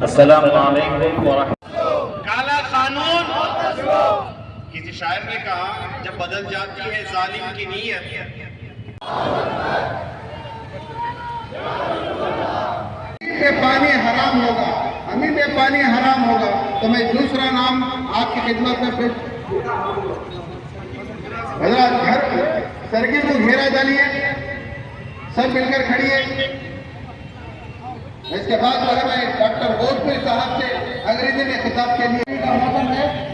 السلام علیکم کالا قانون کسی شاعر نے کہا جب بدل جاتی ہے ظالم کی نیت۔ پانی حرام ہوگا۔ ہمیں بے پانی حرام ہوگا۔ تو میں دوسرا نام آپ کی خدمت میں پھر حضرات گھر سرگی کو گھیرا ڈالیے سب مل کر کھڑیے اس کے بعد جو ہے میں ڈاکٹر بھوجپوری صاحب سے انگریزی میں خطاب کے لیے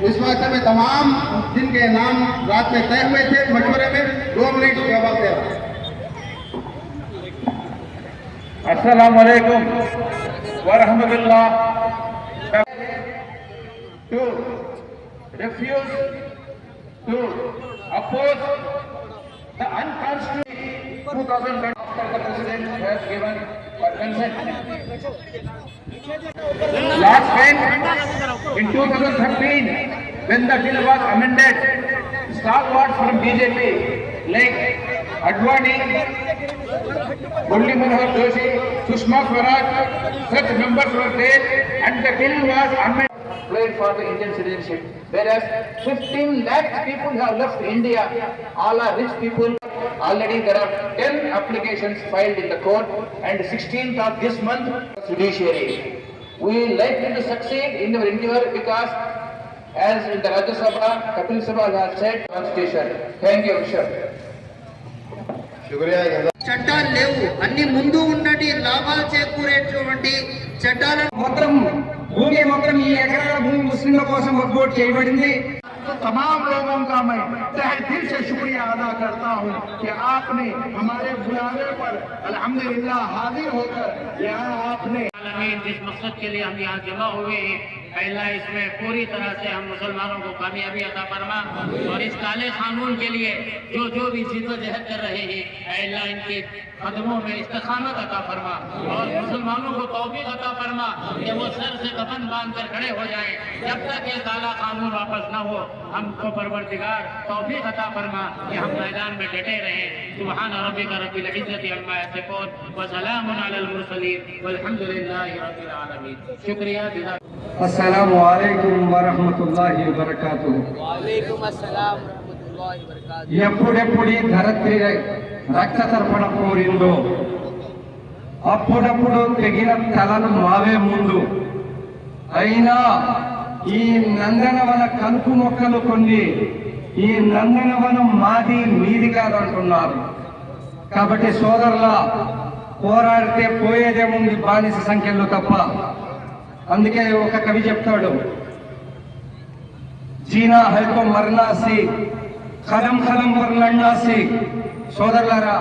اس موقع میں تمام جن کے نام رات میں طے ہوئے تھے مشورے میں دو منٹ کا وقت ہے السلام علیکم ورحمۃ اللہ۔ ٹو ریفیوز ٹو اپوز the unconstitutional 2020 after the president has given consent. Last time in 2013 when the bill was amended, stalwarts from BJP like Advani, Murli Manohar Joshi, Sushma Swaraj, such members were there and the bill was amended. For the Indian citizenship, whereas 15 lakh people have left India, all are rich people. Already there are 10 applications filed in the court and 16th of this month, judiciary. We like to succeed in our endeavor because as in the Rajya Sabha, Kapil Sabha has said, Constitution. Thank you, Vishal. చట్టాలు లేవు అన్ని ముందు ఉన్నటి లాభాలు చేకూరేటువంటి చట్టాలను మాత్రం భూమి మాత్రం ఈ ఎకరాల భూమి ముస్లింల కోసం వర్కౌట్ చేయబడింది تمام لوگوں کا میں تہ دل سے شکریہ ادا کرتا ہوں کہ آپ نے ہمارے بلانے پر الحمدللہ حاضر ہو کر یہاں آپ نے جس مقصد کے لیے ہم یہاں جمع ہوئے ہیں اللہ اس میں پوری طرح سے ہم مسلمانوں کو کامیابی عطا فرما اور اس کالے قانون کے لیے جو جو بھی جد و جہد کر رہے ہیں اللہ ان کے قدموں میں استخامت عطا فرما اور مسلمانوں کو توفیق عطا فرما کہ وہ سر سے کفن باندھ کر کھڑے ہو جائیں جب تک یہ کالا قانون واپس نہ ہو۔ ہم کو پروردگار توفیق عطا فرما کہ ہم میدان میں ڈٹے رہیں سبحان ربی ربک رب العزت عما و سلام علی المرسلین والحمد للہ رب العالمین۔ شکریہ جزا السلام علیکم ورحمت اللہ وبرکاتہ۔ وعلیکم السلام ورحمۃ اللہ وبرکاتہ ఎప్పుడెప్పుడు ధరత్రి రక్త తర్పణ కోరిందో అప్పుడప్పుడు తెగిన తలను మావే ముందు అయినా ఈ నందనవన కలుపు మొక్కలు కొన్ని ఈ నందనవనం మాది మీది కాదంటున్నారు. కాబట్టి సోదరుల పోరాడితే పోయేదేముంది బానిస సంఖ్యలో తప్ప. అందుకే ఒక కవి చెప్తాడు. జీనా హైతో మరణాసి కలం కలం వర్ణాసి సోదరులారా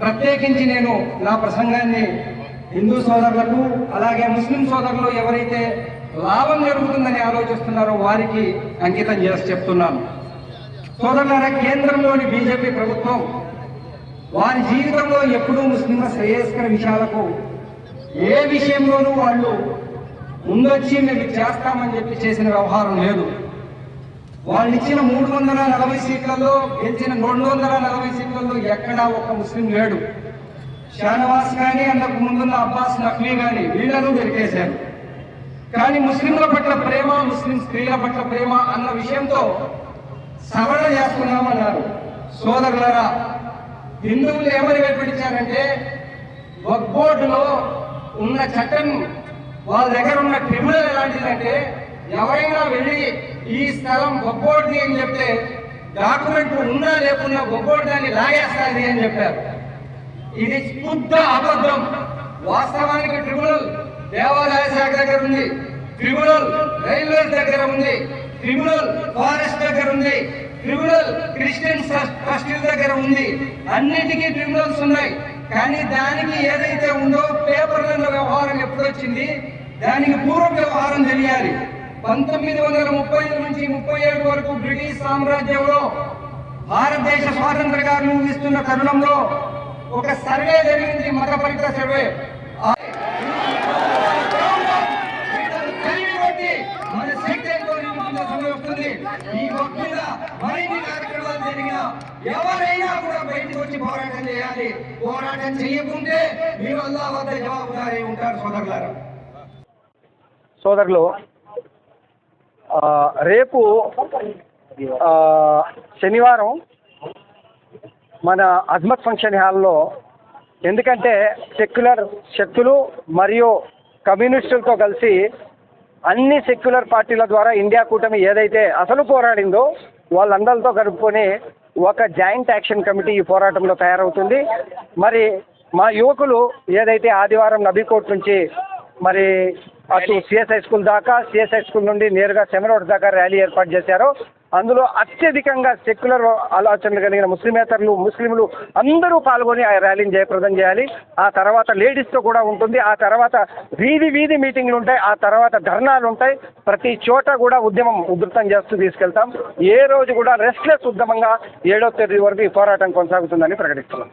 ప్రత్యేకించి నేను నా ప్రసంగాన్ని హిందూ సోదరులకు అలాగే ముస్లిం సోదరులు ఎవరైతే లాభం జరుగుతుందని ఆలోచిస్తున్నారో వారికి అంకితం చేసి చెప్తున్నాను. సోదరులారా కేంద్రంలోని బీజేపీ ప్రభుత్వం వారి జీవితంలో ఎప్పుడూ ముస్లింల శ్రేయస్కర విషయాలకు ఏ విషయంలోనూ వాళ్ళు ముందొచ్చి మేము చేస్తామని చెప్పి చేసిన వ్యవహారం లేదు. వాళ్ళు ఇచ్చిన మూడు వందల నలభై సీట్లలో గెలిచిన రెండు వందల నలభై సీట్లలో ఎక్కడా ఒక ముస్లిం లేడు. షానవాస్ కానీ అంతకు ముందున్న అబ్బాస్ నఖ్వీ కానీ వీళ్ళను దొరికేశారు కానీ ముస్లింల పట్ల ప్రేమ ముస్లిం స్త్రీల పట్ల ప్రేమ అన్న విషయంతో సవరణ చేస్తున్నామన్నారు. సోదరులరా హిందువులు ఏమని వెంబడించారంటే వక్బోర్డులో ఉన్న చట్టం వాళ్ళ దగ్గర ఉన్న ట్రిబ్యునల్ ఎలాంటిదంటే ఎవరైనా వెళ్ళి ఈ స్థలం బొబ్బోడిది అని చెప్తే డాక్యుమెంట్ ఉన్నా లేకున్నా బొబ్బోడు దాన్ని లాగేస్తుంది అని చెప్పారు. ఇది శుద్ధ అబద్ధం. వాస్తవానికి ట్రిబ్యునల్ దేవాదాయ శాఖ దగ్గర ఉంది. ట్రిబ్యునల్ రైల్వేస్ దగ్గర ఉంది. ట్రిబ్యునల్ ఫారెస్ట్ దగ్గర ఉంది. ట్రిబ్యునల్ క్రిస్టియన్ ట్రస్టీల దగ్గర ఉంది. అన్నిటికీ ట్రిబ్యునల్స్ ఉన్నాయి. కానీ దానికి ఏదైతే ఉందో పేపర్ల వ్యవహారం ఎప్పుడు వచ్చింది? దానికి పూర్వ వ్యవహారం తెలియాలి. పంతొమ్మిది వందల ముప్పై నుంచి ముప్పై ఏడు వరకు బ్రిటిష్ సామ్రాజ్యంలో భారతదేశ స్వాతంత్ర గారు ఇస్తున్న తరుణంలో ఒక సర్వే జరిగింది మతపరిత సర్వే. వచ్చి పోరాటం చేయాలి. పోరాటం చేయకుంటే మీరు అల్లా వద్ద జవాబుదారీ ఉంటారు సోదరులారా. సోదరులు రేపు శనివారం మన అజ్మత్ ఫంక్షన్ హాల్లో ఎందుకంటే సెక్యులర్ శక్తులు మరియు కమ్యూనిస్టులతో కలిసి అన్ని సెక్యులర్ పార్టీల ద్వారా ఇండియా కూటమి ఏదైతే అసలు పోరాడిందో వాళ్ళందరితో కలుపుకొని ఒక జాయింట్ యాక్షన్ కమిటీ ఈ పోరాటంలో తయారవుతుంది. మరి మా యువకులు ఏదైతే ఆదివారం నబీకోట్ నుంచి మరి అటు సిఎస్ఐ స్కూల్ దాకా సిఎస్ఐ స్కూల్ నుండి నేరుగా సెమరోడ్ దాకా ర్యాలీ ఏర్పాటు చేశారు అందులో అత్యధికంగా సెక్యులర్ ఆలోచనలు కలిగిన ముస్లిమేతరులు ముస్లింలు అందరూ పాల్గొని ఆ ర్యాలీని జయప్రదం చేయాలి. ఆ తర్వాత లేడీస్తో కూడా ఉంటుంది. ఆ తర్వాత వీధి వీధి మీటింగ్లు ఉంటాయి. ఆ తర్వాత ధర్నాలు ఉంటాయి. ప్రతి చోట కూడా ఉద్యమం ఉధృతం చేస్తూ తీసుకెళ్తాం. ఏ రోజు కూడా రెస్ట్లెస్ ఉద్యమంగా ఏడో తేదీ వరకు ఈ పోరాటం కొనసాగుతుందని ప్రకటిస్తున్నాం.